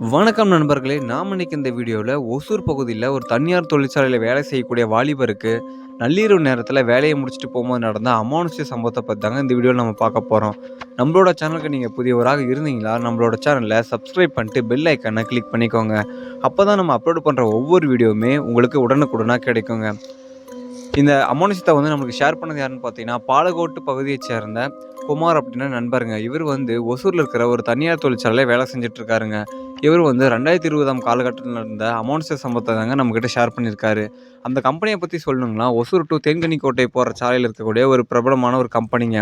வணக்கம் நண்பர்களே நாம் இன்னைக்கு இந்த வீடியோவில் ஒசூர் பகுதியில் ஒரு தனியார் தொழிற்சாலையில் வேலை செய்யக்கூடிய வாலிபருக்கு நள்ளிரவு நேரத்தில் வேலையை முடிச்சுட்டு போகும்போது நடந்த அமானுஷ்ய சம்பவத்தை பற்றி தாங்க இந்த வீடியோவில் நம்ம பார்க்க போகிறோம் நம்மளோட சேனலுக்கு நீங்கள் புதியவராக இருந்தீங்களா நம்மளோட சேனலில் சப்ஸ்கிரைப் பண்ணிட்டு பெல் ஐக்கனை கிளிக் பண்ணிக்கோங்க. அப்போ தான் நம்ம அப்லோட் பண்ணுற ஒவ்வொரு வீடியோவுமே உங்களுக்கு உடனுக்குடனாக கிடைக்குங்க. இந்த அமானுஷத்தை வந்து நம்மளுக்கு ஷேர் பண்ணது யாருன்னு பார்த்தீங்கன்னா பாலகோட்டு பகுதியை சேர்ந்த குமார் அப்படின்னா நண்பருங்க. இவர் வந்து ஒசூரில் இருக்கிற ஒரு தனியார் தொழிற்சாலையில் வேலை செஞ்சுட்டு இருக்காருங்க. இவர் வந்து ரெண்டாயிரத்தி இருபதாம் காலகட்டத்தில் நடந்த அமௌண்ட்ஸை சம்பவத்தை தாங்க நம்மக்கிட்ட ஷேர் பண்ணியிருக்காரு. அந்த கம்பெனியை பற்றி சொல்லணுங்களா ஒசூர் டு தேன்கனிக்கோட்டை போகிற சாலையில் இருக்கக்கூடிய ஒரு பிரபலமான ஒரு கம்பெனிங்க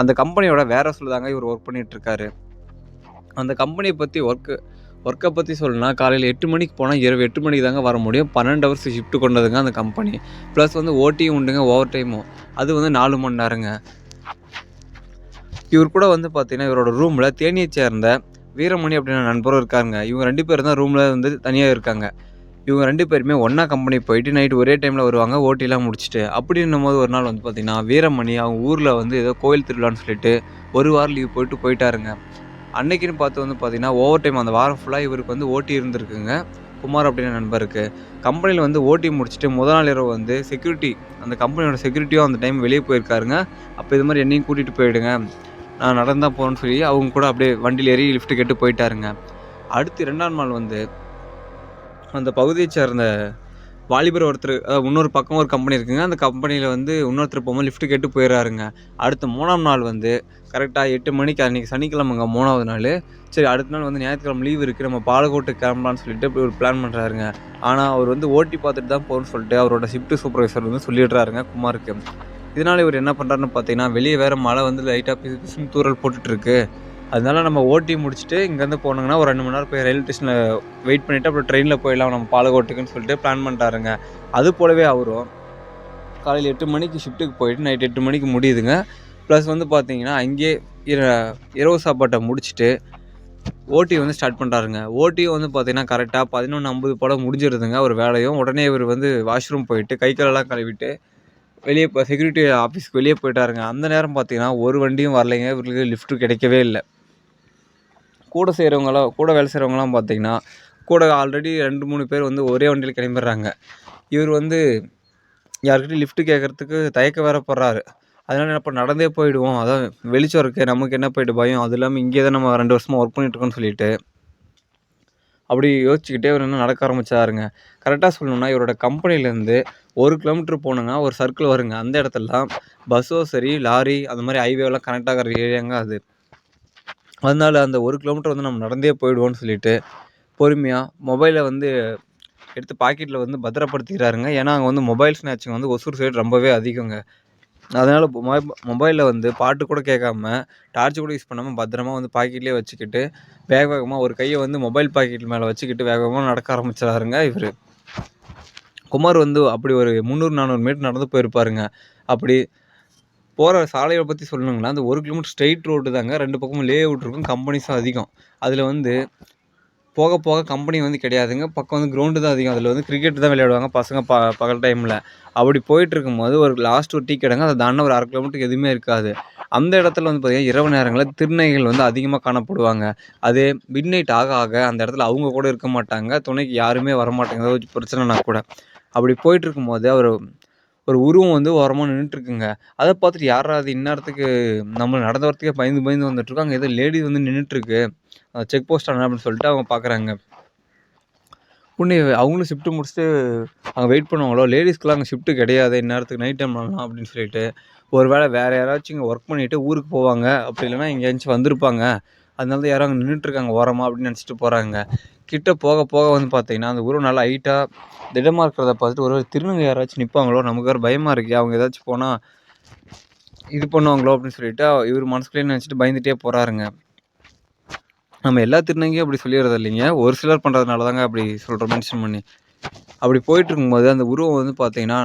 அந்த கம்பெனியோட வேற சொல்லுதாங்க இவர் ஒர்க் பண்ணிகிட்ருக்காரு அந்த கம்பெனியை பற்றி ஒர்க்கு ஒர்க்கை பற்றி சொல்லணும்னா காலையில் எட்டு மணிக்கு போனால் இரவு எட்டு மணிக்கு தாங்க வர முடியும். பன்னெண்டு ஹவர்ஸ் ஷிஃப்ட் கொண்டதுங்க அந்த கம்பெனி ப்ளஸ் வந்து ஓட்டியும் உண்டுங்க ஓவர் டைமும் அது வந்து நாலு மணி நேரங்க. இவர் கூட வந்து பார்த்தீங்கன்னா இவரோட ரூமில் தேனியை சேர்ந்த வீரமணி அப்படின்ற நண்பரும் இருக்காருங்க. இவங்க ரெண்டு பேரும் தான் ரூமில் வந்து தனியாக இருக்காங்க. இவங்க ரெண்டு பேருமே ஒன்றா கம்பெனி போயிட்டு நைட்டு ஒரே டைமில் வருவாங்க ஓட்டிலாம் முடிச்சுட்டு. அப்படின்னும் போது ஒரு நாள் வந்து பார்த்திங்கன்னா வீரமணி அவங்க ஊரில் வந்து ஏதோ கோயில் திருவிழான்னு சொல்லிட்டு ஒரு வாரம் லீவ் போயிட்டு போயிட்டாருங்க. அன்னைக்குன்னு பார்த்து வந்து பார்த்திங்கன்னா ஓவர் டைம் அந்த வாரம் ஃபுல்லாக இவருக்கு வந்து ஓட்டி இருந்திருக்குங்க. குமார் அப்படின்னு நண்பருக்கு. கம்பெனியில் வந்து ஓட்டி முடிச்சுட்டு முதல் நாள் இரவு வந்து செக்யூரிட்டி அந்த கம்பெனியோட செக்யூரிட்டியும் அந்த டைம் வெளியே போயிருக்காருங்க. அப்போ இது மாதிரி என்னையும் கூட்டிகிட்டு போயிடுங்க. நான் நடந்தா போகிறேன்னு சொல்லி அவங்க கூட அப்படியே வண்டியில் ஏறி லிஃப்ட் கேட்டு போயிட்டாருங்க. அடுத்து ரெண்டாம் நாள் வந்து அந்த பகுதியை சேர்ந்த வாலிபர் ஒருத்தர் இன்னொரு பக்கம் ஒரு கம்பெனி இருக்குங்க. அந்த கம்பெனியில் வந்து இன்னொருத்தர் போகும்போது லிஃப்ட் கேட்டு போயிடுறாருங்க அடுத்த மூணாம் நாள் வந்து கரெக்டாக எட்டு மணிக்கு அன்றைக்கி சனிக்கிழமைங்க மூணாவது நாள். சரி அடுத்த நாள் வந்து ஞாயிற்றுக்கிழமை லீவ் இருக்குது நம்ம பாலக்கோட்டு கிளம்பலான்னு சொல்லிட்டு இப்படி ஒரு பிளான் பண்ணுறாருங்க ஆனால் அவர் வந்து ஓட்டி பார்த்துட்டு தான் போகணும்னு சொல்லிட்டு அவரோட ஷிஃப்ட் சூப்பர்வைசர் வந்து சொல்லிடுறாருங்க குமாருக்கு. இதனால் இவர் என்ன பண்ணுறாருன்னு பார்த்தீங்கன்னா வெளியே வேறு மழை வந்து லைட்டாக பிசு பிசுன்னு தூரல் போட்டுட்ருக்கு அதனால நம்ம ஓட்டி முடிச்சுட்டு இங்கேருந்து போனோங்கன்னா ஒரு ரெண்டு மணி நேரம் போய் ரயில்வே ஸ்டேஷனில் வெயிட் பண்ணிவிட்டு அப்புறம் ட்ரெயினில் போயிடலாம் நம்ம பாலகோட்டுக்குன்னு சொல்லிட்டு பிளான் பண்ணிட்டாருங்க. அது போலவே அவரும் காலையில் எட்டு மணிக்கு ஷிஃப்ட்டுக்கு போயிட்டு நைட் எட்டு மணிக்கு முடியுதுங்க. ப்ளஸ் வந்து பார்த்தீங்கன்னா அங்கேயே இர இரவு சாப்பாட்டை முடிச்சுட்டு ஓட்டி வந்து ஸ்டார்ட் பண்ணுறாருங்க ஓட்டியும் வந்து பார்த்தீங்கன்னா கரெக்டாக பதினொன்று ஐம்பது போல் முடிஞ்சிருதுங்க. ஒரு வேலையும் உடனே இவர் வந்து வாஷ்ரூம் போயிட்டு கை காலெல்லாம் கழுவிட்டு வெளியே இப்போ செக்யூரிட்டி ஆஃபீஸ்க்கு வெளியே போயிட்டாருங்க. அந்த நேரம் பார்த்தீங்கன்னா ஒரு வண்டியும் வரலைங்க. இவருக்கு லிஃப்ட்டு கிடைக்கவே இல்லை. கூட செய்கிறவங்களாம் கூட வேலை செய்கிறவங்களாம் பார்த்தீங்கன்னா கூட ஆல்ரெடி ரெண்டு மூணு பேர் வந்து ஒரே வண்டியில் கிளம்பிடுறாங்க. இவர் வந்து யார்கிட்டயும் லிஃப்ட்டு கேட்குறதுக்கு தயக்க வேற போடுறாரு. அதனால் என்ன இப்போ நடந்தே போயிடுவோம். அதான் வெளிச்சம் இருக்குது நமக்கு என்ன போயிட்டு பயம்? அது இல்லாமல் இங்கே தான் நம்ம ரெண்டு வருஷமாக ஒர்க் பண்ணிகிட்ருக்கோன்னு சொல்லிட்டு அப்படி யோசிச்சுக்கிட்டே இவர் என்ன நடக்க ஆரம்பிச்சாருங்க. கரெக்டாக சொல்லணும்னா இவரோட கம்பெனிலேருந்து ஒரு கிலோமீட்டர் போனோங்க ஒரு சர்க்கிள் வருங்க. அந்த இடத்துலலாம் பஸ்ஸோ சரி லாரி அந்த மாதிரி ஹைவேலாம் கனெக்ட் ஆகிற ஏரியாங்க அது. அதனால அந்த ஒரு கிலோமீட்டர் வந்து நம்ம நடந்தே போயிடுவோம்னு சொல்லிட்டு பொறுமையாக மொபைலை வந்து எடுத்து பாக்கெட்டில் வந்து பத்திரப்படுத்திக்கிறாருங்க. ஏன்னா அங்கே வந்து மொபைல் ஸ்நாச்சிங் வந்து ஒசூர் சைடு ரொம்பவே அதிகங்க. அதனால் மொபைலில் வந்து பாட்டு கூட கேட்காம டார்ச் கூட யூஸ் பண்ணாமல் பத்திரமா வந்து பாக்கெட்லேயே வச்சுக்கிட்டு வேக வேகமாக ஒரு கையை வந்து மொபைல் பாக்கெட் மேலே வச்சுக்கிட்டு வேக வேகமாக நடக்க ஆரம்பிச்சிடாருங்க இவர். குமார் வந்து அப்படி ஒரு முந்நூறு நானூறு மீட்டர் நடந்து போயிருப்பாருங்க. அப்படி போகிற சாலையை பற்றி சொல்லணுங்களா? அந்த ஒரு கிலோமீட்டர் ஸ்ட்ரெயிட் ரோடு தாங்க. ரெண்டு பக்கமும் லே அவுட் இருக்கும் கம்பெனிஸும் அதிகம். அதில் வந்து போக போக கம்பெனி வந்து கிடையாதுங்க. பக்கம் வந்து கிரவுண்டு தான் அதிகம். அதில் வந்து கிரிக்கெட் தான் விளையாடுவாங்க பசங்க ப பகல் டைமில் அப்படி போயிட்டு இருக்கும்போது ஒரு லாஸ்ட் ஒரு டீ கடைங்க அதை தாண்ட ஒரு அரை கிலோமீட்டருக்கு எதுவுமே இருக்காது. அந்த இடத்துல வந்து பார்த்திங்கன்னா இரவு நேரங்களில் திருநைகள் வந்து அதிகமாக காணப்படுவாங்க. அதே மிட் நைட் ஆக ஆக அந்த இடத்துல அவங்க கூட இருக்க மாட்டாங்க. துணைக்கு யாருமே வரமாட்டாங்க. ஏதாவது பிரச்சனைனா கூட. அப்படி போயிட்டு இருக்கும்போது அவர் ஒரு உருவம் வந்து ஓரமாக நின்றுட்டுருக்குங்க அதை பார்த்துட்டு யாரா அது இந்நேரத்துக்கு நம்ம நடந்து வரத்துக்கே பயந்து பயந்து வந்துட்டுருக்கோம். அங்கே ஏதோ லேடி வந்து நின்றுட்டுருக்கு செக் போஸ்ட் ஆனால் அப்படின்னு சொல்லிட்டு அவங்க பார்க்குறாங்க. உடனே அவங்களும் ஷிஃப்ட்டு முடிச்சுட்டு அங்கே வெயிட் பண்ணுவாங்களோ? லேடிஸ்க்கெலாம் அங்கே ஷிஃப்ட்டு கிடையாது. இந்நேரத்துக்கு நைட் டைம் பண்ணலாம் அப்படின்னு சொல்லிட்டு. ஒரு வேளை வேறு யாராச்சும் இங்கே ஒர்க் பண்ணிவிட்டு ஊருக்கு போவாங்க. அப்படி இல்லைன்னா எங்கேயாச்சும் வந்திருப்பாங்க. அதனால தான் யாரும் அங்கே நின்றுட்ருக்காங்க ஓரமாக அப்படின்னு நினச்சிட்டு போகிறாங்க கிட்டே போக போக வந்து பார்த்தீங்கன்னா அந்த உருவம் நல்லா ஹைட்டாக திடமாக இருக்கிறத பார்த்துட்டு ஒரு திருநங்கை யாராச்சும் நிற்பாங்களோ நமக்கு வேறு பயமாக இருக்குது அவங்க ஏதாச்சும் போனால் இது பண்ணுவாங்களோ அப்படின்னு சொல்லிட்டு இவர் மனசுக்குள்ளேயே நினச்சிட்டு பயந்துகிட்டே போகிறாருங்க நம்ம எல்லா திருநங்கையும் அப்படி சொல்லிடுறது இல்லைங்க. ஒரு சிலர் பண்ணுறதுனால தாங்க அப்படி சொல்கிறோம் மென்ஷன் பண்ணி. அப்படி போயிட்டு இருக்கும்போது அந்த உருவம் வந்து பார்த்தீங்கன்னா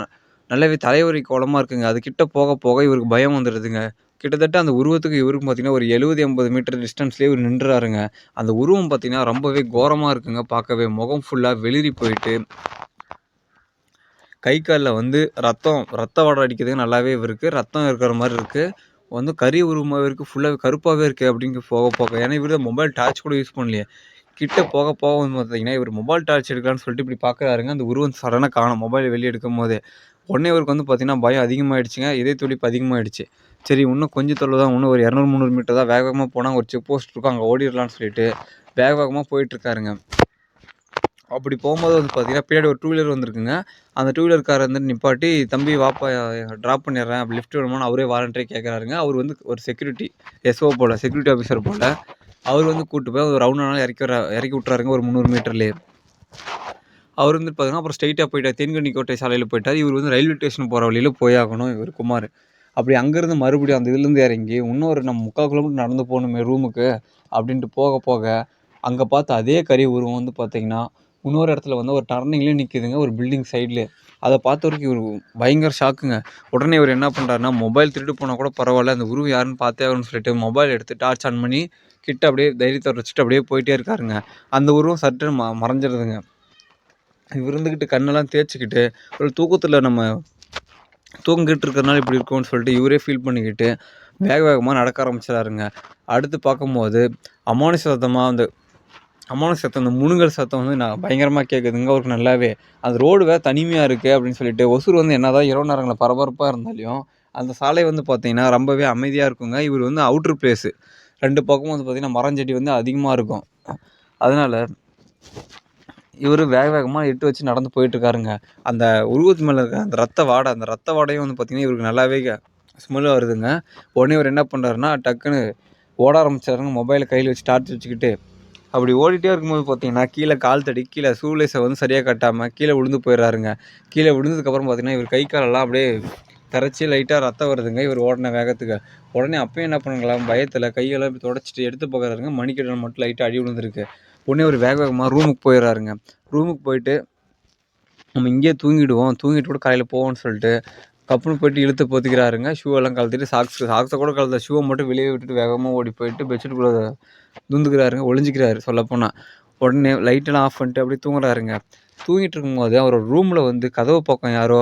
நல்லாவே தலைவரி கோலமாக இருக்குங்க. அது கிட்ட போக போக இவருக்கு பயம் வந்துடுதுங்க. கிட்டத்தட்ட அந்த உருவத்துக்கு இவருக்கு பார்த்தீங்கன்னா ஒரு எழுபது எண்பது மீட்டர் டிஸ்டன்ஸ்லேயே இவர் நின்றுறாருங்க அந்த உருவம் பார்த்தீங்கன்னா ரொம்பவே கோரமாக இருக்குங்க. பார்க்கவே முகம் ஃபுல்லாக வெளிரி போயிட்டு கை காலில் வந்து ரத்தம் ரத்த வாடை அடிக்கிறதுக்கு நல்லாவே இவருக்கு ரத்தம் இருக்கிற மாதிரி இருக்குது வந்து கறி உருவமாகவே இருக்குது ஃபுல்லாகவே கருப்பாகவே இருக்குது அப்படிங்க போக போக. ஏன்னா இவர் தான் மொபைல் டார்ச் கூட யூஸ் பண்ணலையே. கிட்ட போக போக வந்து பார்த்தீங்கன்னா இவர் மொபைல் டார்ச் எடுக்கலான்னு சொல்லிட்டு இப்படி பார்க்குறாருங்க அந்த உருவம் சடனாக காணும் மொபைல் வெளியே எடுக்கும் போதே உடனே இவருக்கு வந்து பார்த்தீங்கன்னா பயம் அதிகமாகிடுச்சுங்க இதே துடிப்பு அதிகமாகிடுச்சு சரி இன்னும் கொஞ்சம் தொலைவு தான். இன்னும் ஒரு இரநூறு முந்நூறு மீட்டர் தான். வேக வேகமாக போனால் ஒரு செக் போஸ்ட் இருக்கும். அங்கே ஓடிடலான்னு சொல்லிட்டு வேக வேகமாக போயிட்டுருக்காருங்க அப்படி போகும்போது வந்து பார்த்தீங்கன்னா பின்னாடி ஒரு டூ வீலர் வந்திருக்குங்க. அந்த டூ வீலர் வந்து நிப்பாட்டி தம்பி வாப்பா ட்ராப் பண்ணிடுறேன். அப்படி லிஃப்ட் வேணுமான்னு அவரே வாரண்டே கேட்குறாருங்க அவர் வந்து ஒரு செக்யூரிட்டி எஸ்ஓ போல் செக்யூரிட்டி ஆஃபீஸர் போல் அவர் வந்து கூப்பிட்டு போய் ஒரு ரவுண்டானாலும் இறக்கி வர இறக்கி விட்றாருங்க ஒரு முந்நூறு மீட்டர்லேயே. அவர் வந்து பார்த்தீங்கன்னா அப்புறம் ஸ்ட்ரைட்டாக போயிட்டார். தென்கண்ணி கோட்டை சாலையில் போயிட்டார். இவர் வந்து ரயில்வே ஸ்டேஷன் போகிற வழியில் போயாகணும் இவர் குமார். அப்படி அங்கேருந்து மறுபடியும் அந்த இதுலேருந்து இறங்கி இன்னொரு நம்ம முக்கால் கிலோமீட்டர் நடந்து போகணுமே ரூமுக்கு அப்படின்ட்டு போக போக அங்கே பார்த்த அதே கறி உருவம் வந்து பார்த்திங்கன்னா இன்னொரு இடத்துல வந்து ஒரு டர்னிங்லேயே நிற்கிதுங்க ஒரு பில்டிங் சைட்லேயே அதை பார்த்த வரைக்கும் இவர் பயங்கர ஷாக்குங்க உடனே இவர் என்ன பண்ணுறாருன்னா மொபைல் திருட்டு போனால் கூட பரவாயில்ல அந்த உருவம் யாருன்னு பார்த்தே ஆகணும்னு சொல்லிட்டு மொபைல் எடுத்து டார்ச் ஆன் பண்ணி கிட்ட அப்படியே தைரியத்தை வச்சுட்டு அப்படியே போயிட்டே இருக்காருங்க. அந்த உருவம் சற்று ம மறைஞ்சிருதுங்க. இவர் இருந்துக்கிட்டு கண்ணெல்லாம் தேய்ச்சிக்கிட்டு ஒரு தூக்கத்தில் நம்ம தூங்கிட்டு இருக்கிறனால இப்படி இருக்கும்னு சொல்லிட்டு இவரே ஃபீல் பண்ணிக்கிட்டு வேக வேகமாக நடக்க ஆரம்பிச்சிடாருங்க அடுத்து பார்க்கும்போது அமானுஷ சத்தமாக அந்த அமானுஷ சத்தம் அந்த முணுங்கல் சத்தம் வந்து நான் பயங்கரமாக கேட்குதுங்க அவருக்கு நல்லாவே அந்த ரோடு வேறு தனிமையாக இருக்குது அப்படின்னு சொல்லிட்டு ஒசூர் வந்து என்ன தான் இரவு நேரங்களில் பரபரப்பாக இருந்தாலையும் அந்த சாலை வந்து பார்த்திங்கன்னா ரொம்பவே அமைதியாக இருக்குங்க. இவர் வந்து அவுட்ரு பிளேஸு ரெண்டு பக்கமும் வந்து பார்த்திங்கன்னா மரம் செடி வந்து அதிகமாக இருக்கும். அதனால் இவர் வேக வேகமாக எட்டு வச்சு நடந்து போயிட்டுருக்காருங்க. அந்த உருவத்து மேலே இருக்க அந்த ரத்த வாடை அந்த ரத்த வாடையும் வந்து பார்த்திங்கன்னா இவருக்கு நல்லாவே ஸ்மெல் வருதுங்க. உடனே இவர் என்ன பண்ணுறாருன்னா டக்குன்னு ஓட ஆரம்பிச்சாருங்க. மொபைலை கையில் வச்சு டார்ச் வச்சுக்கிட்டு. அப்படி ஓடிட்டே இருக்கும்போது பார்த்தீங்கன்னா கீழே கால் தடி கீழே சூலேஸை வந்து சரியாக கட்டாமல் கீழே விழுந்து போயிடுறாருங்க. கீழே விழுந்ததுக்கப்புறம் பார்த்தீங்கன்னா இவர் கை காலெல்லாம் அப்படியே தரைச்சி லைட்டாக ரத்தம் வருதுங்க இவர் ஓடின வேகத்துக்கு. உடனே அப்பயும் என்ன பண்ணுங்களா பயத்தில் கையெல்லாம் இப்படி தொடச்சிட்டு எடுத்து பார்க்குறாருங்க மணிக்கடன் மட்டும் லைட்டாக அடி விழுந்துருக்கு. உடனே ஒரு வேக வேகமாக ரூமுக்கு போயிடுறாருங்க ரூமுக்கு போயிட்டு நம்ம இங்கேயே தூங்கிடுவோம். தூங்கிட்டு கூட காலையில் போவோம்னு சொல்லிட்டு கப்புன்னு போயிட்டு இழுத்து போத்திக்கிறாருங்க. ஷூ எல்லாம் கழட்டிட்டு சாக்ஸ் சாக்ஸை கூட கலந்த ஷூவை மட்டும் வெளியே விட்டுட்டு வேகமாக ஓடி போயிட்டு பெட்ஷீட்டுக்குள்ளே துந்துக்கிறாருங்க. ஒளிஞ்சிக்கிறாரு சொல்லப்போனால் உடனே லைட்டெல்லாம் ஆஃப் பண்ணிட்டு அப்படியே தூங்குறாருங்க. தூங்கிட்டு இருக்கும்போது அவரோட ரூமில் வந்து கதவு பக்கம் யாரோ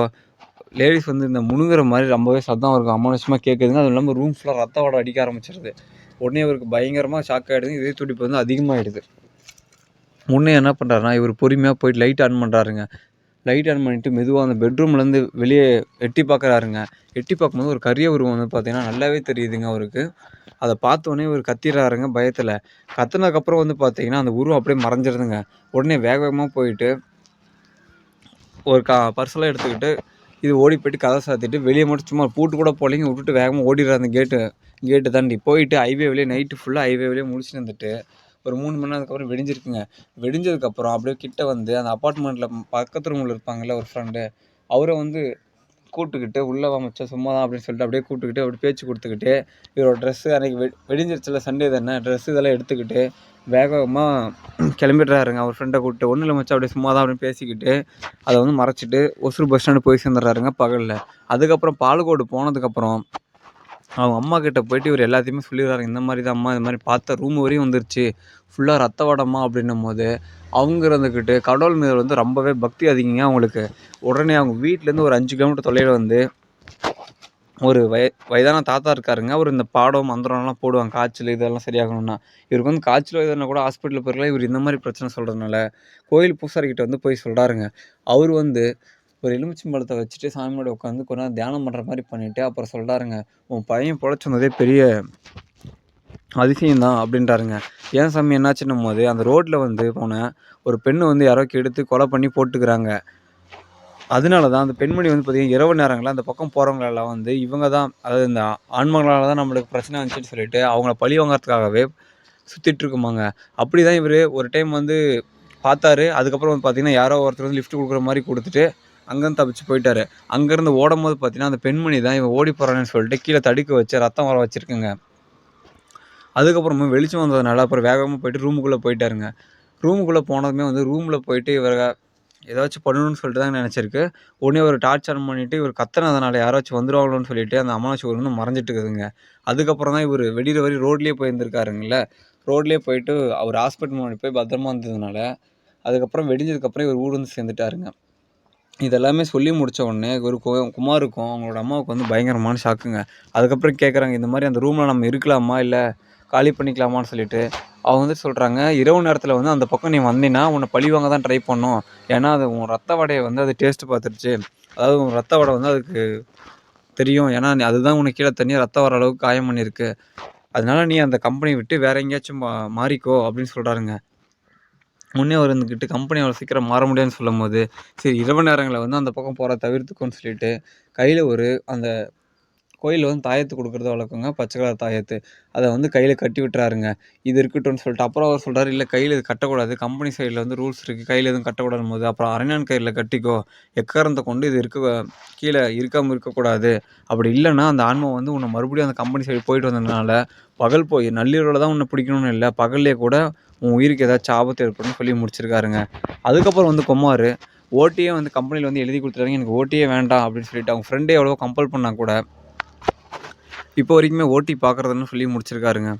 லேடிஸ் வந்து இந்த முணுங்குற மாதிரி ரொம்பவே சத்தம் இருக்கும். அமானுஷமாக கேட்குதுங்க அதுவும் இல்லாமல் ரூம் ஃபுல்லாக ரத்த வாடை அடிக்க ஆரம்பிச்சிருது. உடனே அவருக்கு பயங்கரமாக ஷாக் ஆகிடுது இதே துடிப்பு வந்து அதிகமாகிடுது முன்னே என்ன பண்ணுறாருன்னா இவர் பொறுமையாக போயிட்டு லைட் ஆன் பண்ணுறாருங்க லைட் ஆன் பண்ணிவிட்டு மெதுவாக அந்த பெட்ரூம்லேருந்து வெளியே எட்டி பார்க்குறாருங்க எட்டி பார்க்கும்போது ஒரு கரிய உருவம் வந்து பார்த்திங்கன்னா நல்லாவே தெரியுதுங்க அவருக்கு. அதை பார்த்தோன்னே இவர் கத்திடுறாருங்க பயத்தில். கத்துனதுக்கப்புறம் வந்து பார்த்தீங்கன்னா அந்த உருவம் அப்படியே மறைஞ்சிருதுங்க. உடனே வேக வேகமாக போயிட்டு ஒரு கா பர்சலாக எடுத்துக்கிட்டு இது ஓடி போயிட்டு கதை சாத்திட்டு வெளியே மட்டும் சும்மா பூட்டு கூட போலிங்க விட்டுட்டு வேகமாக ஓடிடுறாரு அந்த கேட்டு கேட்டு தாண்டி. போயிட்டு ஹைவேவிலே நைட்டு ஃபுல்லாக ஹைவேவிலே முடிச்சுட்டு வந்துட்டு ஒரு மூணு மணி நேரத்துக்கப்புறம் வெடிஞ்சிருக்குங்க. வெடிஞ்சதுக்கப்புறம் அப்படியே கிட்டே வந்து அந்த அப்பார்ட்மெண்ட்டில் பக்கத்து ரூமில் இருப்பாங்கள்ல ஒரு ஃப்ரெண்டு அவரை வந்து கூப்பிட்டுக்கிட்டு உள்ளே வா மச்சான் சும்மா தான் அப்படின்னு சொல்லிட்டு அப்படியே கூப்பிட்டுக்கிட்டு அப்படி பேச்சு கொடுத்துக்கிட்டு இவரோட ட்ரெஸ்ஸு அன்றைக்கி வெ வெடிஞ்சிருச்சுல சண்டே தானே ட்ரெஸ்ஸு இதெல்லாம் எடுத்துக்கிட்டு வேகமாக கிளம்பிடுறாருங்க. அவர் ஃப்ரெண்டை கூப்பிட்டு ஒன்றும் இல்லை மச்சா அப்படியே சும்மா தான் அப்படின்னு பேசிக்கிட்டு அதை வந்து மறைச்சிட்டு ஒசூர் பஸ் ஸ்டாண்டு போய் சேர்ந்துடுறாருங்க பகலில். அதுக்கப்புறம் பாலக்கோடு போனதுக்கப்புறம் அவங்க அம்மா கிட்ட போயிட்டு இவர் எல்லாத்தையுமே சொல்லிடுறாரு. இந்த மாதிரி தான் அம்மா இந்த மாதிரி பார்த்த ரூம் வரையும் வந்துருச்சு. ஃபுல்லாக ரத்த வாடம்மா அப்படின்னும் போது அவங்க இருந்துக்கிட்டு கடவுள் மீது வந்து ரொம்பவே பக்தி அதிகங்க அவங்களுக்கு. உடனே அவங்க வீட்டிலேருந்து ஒரு அஞ்சு கிலோமீட்டர் தொலைவில் வந்து ஒரு வய வயதான தாத்தா இருக்காருங்க. அவர் இந்த பாடம் மந்திரம்லாம் போடுவாங்க. காய்ச்சல் இதெல்லாம் சரியாகணும்னா. இவருக்கு வந்து காய்ச்சல் இதெல்லாம் கூட ஹாஸ்பிட்டலில் போயிருக்கலாம் இவர் இந்த மாதிரி பிரச்சனை சொல்கிறதுனால கோயில் பூசாரிக்கிட்ட வந்து போய் சொல்கிறாருங்க அவர் வந்து ஒரு எலுமிச்சம்பழத்தை வச்சுட்டு சாமியோட உட்காந்து கொஞ்ச நேரம் தியானம் பண்ணுற மாதிரி பண்ணிவிட்டு அப்புறம் சொல்கிறாருங்க உன் பையன் பொழைச்சி பெரிய அதிசயம் தான் அப்படின்றாருங்க. ஏன் சாமி? என்னாச்சுன்னும் போது அந்த ரோட்டில் வந்து போனேன் ஒரு பெண்ணை வந்து யாரோ கெடுத்து கொலை பண்ணி போட்டுக்கிறாங்க. அதனால தான் அந்த பெண்மணி வந்து பார்த்திங்கன்னா இரவு நேரங்களில் அந்த பக்கம் போகிறவங்களெல்லாம் வந்து இவங்க தான் அதாவது இந்த ஆண்மங்களால் தான் நம்மளுக்கு பிரச்சனை வந்துச்சுன்னு சொல்லிட்டு அவங்கள பழி வாங்குறதுக்காகவே சுற்றிட்டுருக்குமாங்க அப்படி தான் இவர் ஒரு டைம் வந்து பார்த்தாரு. அதுக்கப்புறம் வந்து பார்த்திங்கன்னா யாரோ ஒருத்தர் வந்து லிஃப்ட் கொடுக்குற மாதிரி கொடுத்துட்டு அங்கேருந்து தப்பிச்சு போயிட்டாரு. அங்கேருந்து ஓடும் போது பார்த்தீங்கன்னா அந்த பெண்மணி தான் இவன் ஓடி போகிறான்னு சொல்லிட்டு கீழே தடுக்க வச்சு ரத்தம் வர வச்சுருக்குங்க. அதுக்கப்புறமா வெளிச்சம் வந்ததுனால அப்புறம் வேகமாக போயிட்டு ரூமுக்குள்ளே போயிட்டாருங்க. ரூமுக்குள்ளே போனதுமே வந்து ரூமில் போயிட்டு இவர் ஏதாச்சும் பண்ணணும்னு சொல்லிட்டு தான் நினச்சிருக்கு. உடனே ஒரு டார்ச் ஆன் பண்ணிவிட்டு இவர் கத்துனதுனால யாராச்சும் வந்துடுவாங்களோன்னு சொல்லிட்டு அந்த அமானுஷ ஒரு மறைஞ்சிட்டு இருக்குதுங்க. அதுக்கப்புறம் தான் இவர் வெடிகிற வரி ரோட்லேயே போயிருந்துருக்காருங்கள ரோட்லேயே போயிட்டு அவர் ஹாஸ்பிட்டல் முன்னாடி போய் பத்திரமா வந்ததுனால அதுக்கப்புறம் வெடிஞ்சதுக்கப்புறம் இவர் ஊர் வந்து சேர்ந்துட்டாருங்க. இதெல்லாமே சொல்லி முடித்த உடனே ஒரு குமாருக்கும் அவங்களோட அம்மாவுக்கு வந்து பயங்கரமான ஷாக்குங்க அதுக்கப்புறம் கேட்குறாங்க இந்த மாதிரி அந்த ரூமில் நம்ம இருக்கலாமா? இல்லை காலி பண்ணிக்கலாமான்னு சொல்லிட்டு. அவங்க வந்து சொல்கிறாங்க இரவு நேரத்தில் வந்து அந்த பக்கம் நீ வந்தீங்கன்னா உன்னை பழி வாங்க தான் ட்ரை பண்ணும். ஏன்னா அது உன் ரத்த வடையை வந்து அது டேஸ்ட்டு பார்த்துருச்சு. அதாவது உன் ரத்த வடை வந்து அதுக்கு தெரியும். ஏன்னா நீ அதுதான் உனக்கு கீழே தண்ணி ரத்தம் வர அளவுக்கு காயம் பண்ணியிருக்கு. அதனால நீ அந்த கம்பெனி விட்டு வேற எங்கேயாச்சும் மா மாறிக்கோ அப்படின்னு சொல்கிறாருங்க முன்னே அவர் இருந்துக்கிட்டு கம்பெனி அவ்வளோ சீக்கிரம் மாற முடியாதுன்னு சொல்லும் போது சரி இரவு நேரங்களில் வந்து அந்த பக்கம் போகிற தவிர்த்துக்கோன்னு சொல்லிட்டு கையில் ஒரு அந்த கோயிலில் வந்து தாயத்து கொடுக்குறத வழக்கங்க பச்சை கலர் தாயத்து. அதை வந்து கையில் கட்டி விட்டுறாருங்க. இது இருக்கட்டும்னு சொல்லிட்டு அப்புறம் அவர் சொல்கிறாரு இல்லை கையில் இது கட்டக்கூடாது. கம்பெனி சைடில் வந்து ரூல்ஸ் இருக்குது கையில் எதுவும் கட்டக்கூடாதுன்னு போது அப்புறம் அரண்யான் கையில் கட்டிக்கோ. எக்காரத்தை கொண்டு இது இருக்க கீழே இருக்காமல் இருக்கக்கூடாது. அப்படி இல்லைன்னா அந்த ஆன்மா வந்து உன்னை மறுபடியும் அந்த கம்பெனி சைடு போயிட்டு வந்ததுனால பகல் போய் நள்ளிரவில் தான் உன்னை பிடிக்கணும்னு இல்லை. பகல்லே கூட உன் உயிருக்கு ஏதாச்சும் ஆபத்து ஏற்படும் சொல்லி முடிச்சிருக்காருங்க. அதுக்கப்புறம் வந்து குமார் ஓட்டியே வந்து கம்பெனியில் வந்து எழுதி கொடுத்துட்டாங்க எனக்கு ஓட்டியே வேண்டாம் அப்படின்னு சொல்லிட்டு அவங்க ஃப்ரெண்டே எவ்வளோ கம்பல் பண்ணால் கூட இப்போ வரைக்குமே ஓட்டி பார்க்குறதுன்னு சொல்லி முடிச்சிருக்காருங்க.